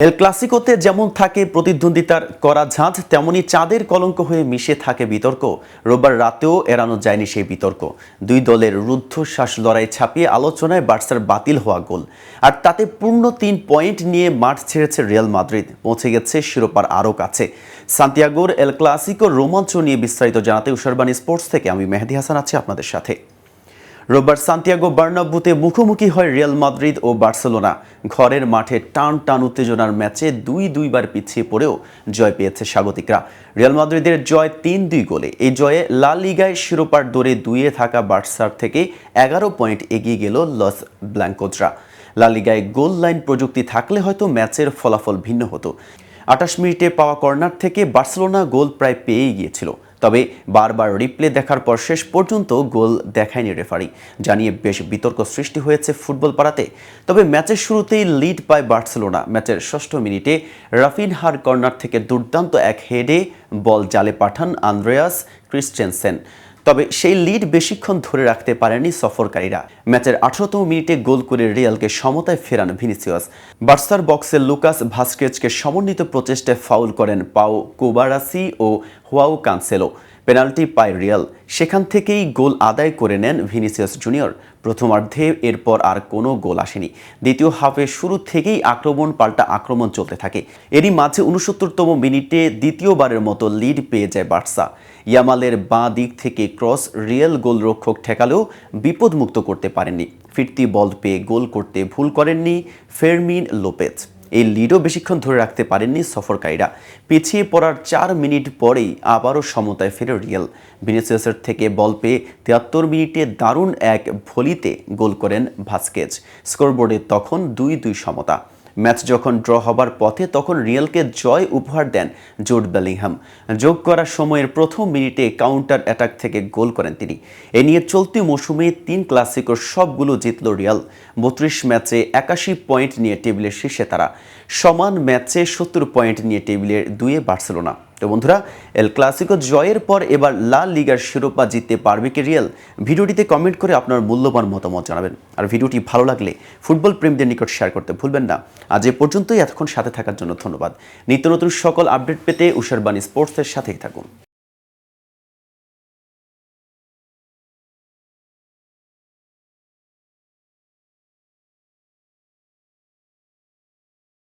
এল ক্লাসিকোতে যেমন থাকে প্রতিদ্বন্দ্বিতার করা ঝাঁঝ তেমনি চাঁদের কলঙ্ক হয়ে মিশে থাকে বিতর্ক। রোববার রাতেও এড়ানো যায়নি সেই বিতর্ক। দুই দলের রুদ্ধশ্বাস লড়াই ছাপিয়ে আলোচনায় বার্সার বাতিল হওয়া গোল। আর তাতে পূর্ণ তিন পয়েন্ট নিয়ে মাঠ ছেড়েছে রিয়াল মাদ্রিদ। পৌঁছে গেছে শিরোপার আরও কাছে। সান্তিয়াগোর এল ক্লাসিকো রোমাঞ্চ নিয়ে বিস্তারিত জানাতে উষারবাণী স্পোর্টস থেকে আমি মেহেদি হাসান আছি আপনাদের সাথে। রোববার সান্তিয়াগো বার্নাব্বুতে মুখোমুখি হয় রিয়াল মাদ্রিদ ও বার্সেলোনা। ঘরের মাঠে টান টান উত্তেজনার ম্যাচে দুই দুইবার পিছিয়ে পড়েও জয় পেয়েছে স্বাগতিকরা। রিয়াল মাদ্রিদের জয় তিন দুই গোলে। এই জয়ে লা লিগায় শিরোপার দৌড়ে দুইয়ে থাকা বার্সার থেকে এগারো পয়েন্ট এগিয়ে গেল লস ব্ল্যাঙ্কোজরা। লা লিগায় গোল লাইন প্রযুক্তি থাকলে হয়তো ম্যাচের ফলাফল ভিন্ন হতো। আটাশ মিনিটে পাওয়া কর্নার থেকে বার্সেলোনা গোল প্রায় পেয়েই গিয়েছিল। তবে বারবার রিপ্লে দেখার পর শেষ পর্যন্ত গোল দেখায়নি রেফারি জানিয়ে বেশ বিতর্ক সৃষ্টি হয়েছে ফুটবল পাড়াতে তবে ম্যাচের শুরুতেই লিড পায় বার্সেলোনা ম্যাচের ষষ্ঠ মিনিটে রাফিনহার কর্নার থেকে দুর্দান্ত এক হেডে বল জালে পাঠান আন্দ্রেয়াস ক্রিস্টেনসেন তবে সেই লিড বেশিক্ষণ ধরে রাখতে পারেনি সফরকারীরা। ম্যাচের আঠারোতম মিনিটে গোল করে রিয়ালকে সমতায় ফেরান ভিনিসিয়াস। বার্সার বক্সে লুকাস ভাস্কেজকে সমন্বিত প্রচেষ্টায় ফাউল করেন পাও কোবারাসি ও হুয়াও কানসেলো। পেনাল্টি পায় রিয়াল। সেখান থেকেই গোল আদায় করে নেন ভিনিসিয়াস জুনিয়র। প্রথমার্ধে এরপর আর কোনো গোল আসেনি। দ্বিতীয় হাফে শুরু থেকেই আক্রমণ পাল্টা আক্রমণ চলতে থাকে। এরই মাঝে উনসত্তরতম মিনিটে দ্বিতীয়বারের মতো লিড পেয়ে যায় বার্সা। ইয়ামালের বাঁ দিক থেকে ক্রস রিয়েল গোলরক্ষক ঠেকালেও বিপদমুক্ত করতে পারেননি। ফিরতি বল পেয়ে গোল করতে ভুল করেননি ফেরমিন লোপেজ। এই লিডও বেশিক্ষণ ধরে রাখতে পারেননি সফরকারীরা। পিছিয়ে পড়ার চার মিনিট পরেই আবারও সমতায় ফেরে রিয়েল। ভিনিসিয়াসের থেকে বল পেয়ে তিয়াত্তর মিনিটে দারুণ এক ভলিতে গোল করেন ভাস্কেজ। স্কোরবোর্ডে তখন দুই দুই সমতা। ম্যাচ যখন ড্র হবার পথে তখন রিয়েলকে জয় উপহার দেন জোট বেলিংহাম। যোগ করার সময়ের প্রথম মিনিটে কাউন্টার অ্যাটাক থেকে গোল করেন তিনি। এ নিয়ে চলতি মৌসুমে তিন ক্লাসিকোর সবগুলো জিতল রিয়াল। বত্রিশ ম্যাচে একাশি পয়েন্ট নিয়ে টেবিলের শীর্ষে তারা। সমান ম্যাচে সত্তর পয়েন্ট নিয়ে টেবিলের দুয়ে বার্সেলোনা। তো বন্ধুরা এল ক্লাসিকো জয়ের পর এবার লা লিগার শিরোপা জিততে পারবে কি রিয়াল ভিডিওটিতে কমেন্ট করে আপনার মূল্যবান মতামত জানাবেন। আর ভিডিওটি ভালো লাগলে ফুটবল প্রেমীদের নিকট শেয়ার করতে ভুলবেন না। আজ এ পর্যন্তই, এতক্ষণ সাথে থাকার জন্য ধন্যবাদ। নিত্য নতুন সকল আপডেট পেতে উষার বাণী স্পোর্টসের সাথেই থাকুন।